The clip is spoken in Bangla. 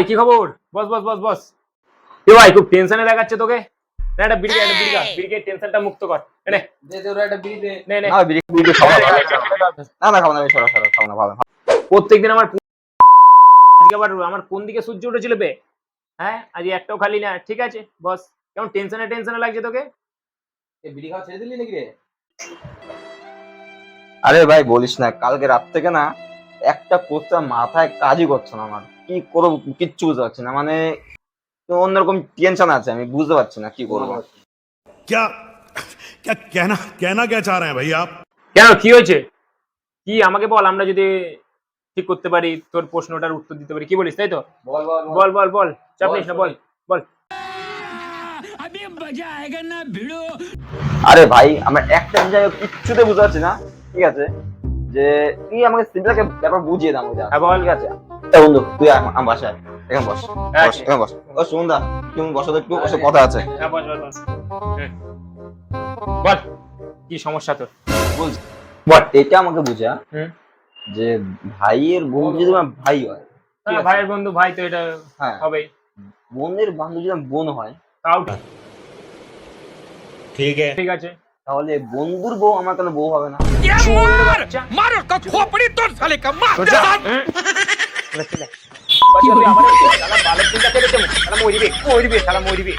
কি খবর? বস বস বস। বস টেনশনে দেখাচ্ছে তোকে টেনশনটা মুক্ত সরা প্রত্যেকদিন আমার আমার কোন দিকে সূর্য উঠেছিল বে হ্যাঁ আজ একটাও খালি না ঠিক আছে বস কেমন টেনশনে টেনশনে লাগছে তোকে বিড়ি খাওয়া ছেড়ে দিলি নাকি রে আরে ভাই বলিস না কালকে রাত থেকে না একটা কোর্সটা মাথায় কাজই করছে না আমার কি করবো কিচ্ছু বুঝতে পারছি না মানে তো অন্যরকম টেনশন আছে আমি বুঝতে পারছি না কি করবো क्या क्या कहना कहना क्या चाह रहे हैं भाई आप কেন কি হয়েছে কি আমাকে বল আমরা যদি ঠিক করতে পারি তোর প্রশ্নটার উত্তর দিতে পারি কি বলিস তাই তো বল বল বল বল বল চাপ নিস না বল বল আরে ভাই আমরা একটা জায়গায় কিচ্ছুতে বুঝতে পারছি না ঠিক আছে? যে তুই আমাকে সিম্পলকে ব্যাপার বুঝিয়ে দাম ওইটা হ্যাঁ, বল। ঠিক আছে? বন্ধু তুই আমার বাসায় এখানে বস হ্যাঁ, বস এখানে বস। ও সুমন্দা তুমি বসো তো একটু বসে কথা আছে। হ্যাঁ, বল কি সমস্যা তোর? বলছি বল। এটা আমাকে বুঝা। যে ভাইয়ের বন্ধু যদি আমার ভাই হয় ভাইয়ের বন্ধু ভাই তো এটা হ্যাঁ। হবেই। বোনের বান্ধব যদি বোন হয় তাও ঠিক আছে ঠিক আছে তাহলে বন্ধুর বউ আমার তাহলে বউ হবে না মার তো খোপড়ি তোর শালে কা মার শালা বালের চিন্তা করে তো শালা মরিবে মরিবে শালা মরিবে